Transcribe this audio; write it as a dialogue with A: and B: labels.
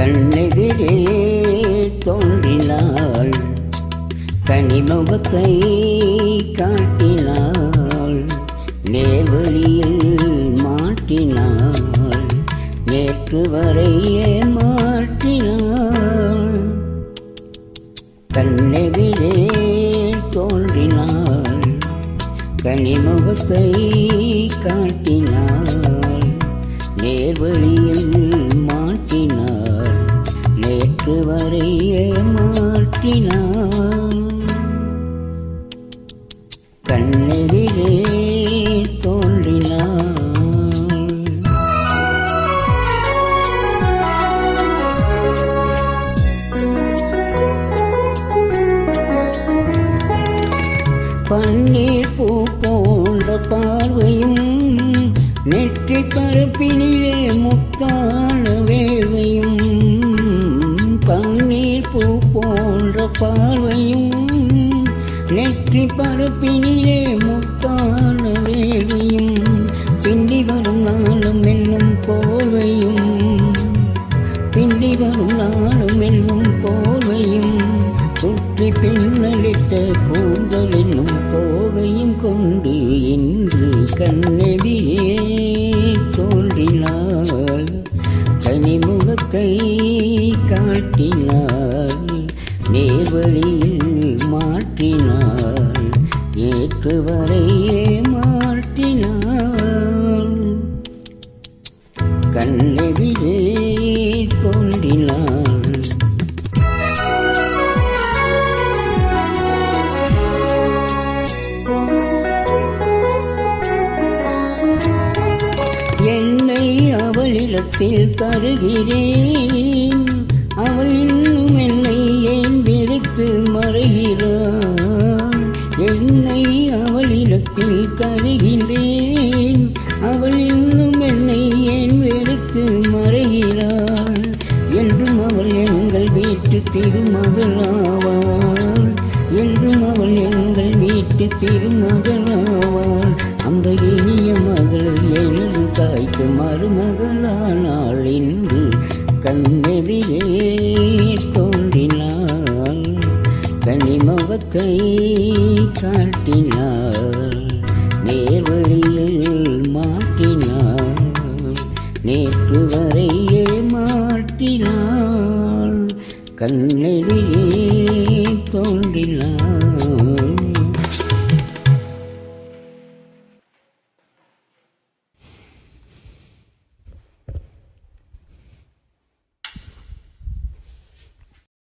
A: கண்ணெதிரே தோன்றினாள். கனிமுகத்தை காட்டினாள். நேர்வழியில் மாட்டினாள். நேற்று வரையே மாட்டினாள் கண்ணெதிரே தோன்றினாள். கனிமுகத்தை காட்டினாள். நேர்வழியில் வரையே கண்ணெதிரே தோன்றினாள் பன்னீர் பூ போன்ற பார்வையும் நெற்றி பரப்பினிலே பார்வையும் நெற்றி பரப்பினிலே முத்தான வேலையும் பிண்டி வரும் நாளும் என்னும் கோவையும் பிண்டி வரும் நாளும் என்னும் கோவையும் சுற்றி பின்னலிட்ட கூந்தல் என்னும் கோவையும் கொண்டு இன்று கண்ணெதியே தோன்றினாள். கனிமுகத்தை காட்டினாள். வழியில் மாற்றினாள் ஏற்று வரையே மாற்றினாள் கண்ணெதிரே தோன்றினாள். என்னை அவளிடத்தில் தருகிறேன். என்னை அவளிடத்தில் கருகின்றேன். அவள் இன்னும் என்னை ஏன் வெறுத்து மறைகிறாள்? என்றும் அவள் எங்கள் வீட்டு திருமகளாவாள். என்றும் அவள் எங்கள் வீட்டு திருமகளாவாள். அந்த இனிய மகள் எனது தாய்க்கு மருமகளானாள் இன்று. கண்ணெதிரே அவர் கை காட்டினார். நேர்வழியில் மாட்டினார். நேற்று வரையே மாட்டினாள் கண்ணெதிரே தோன்றினாள்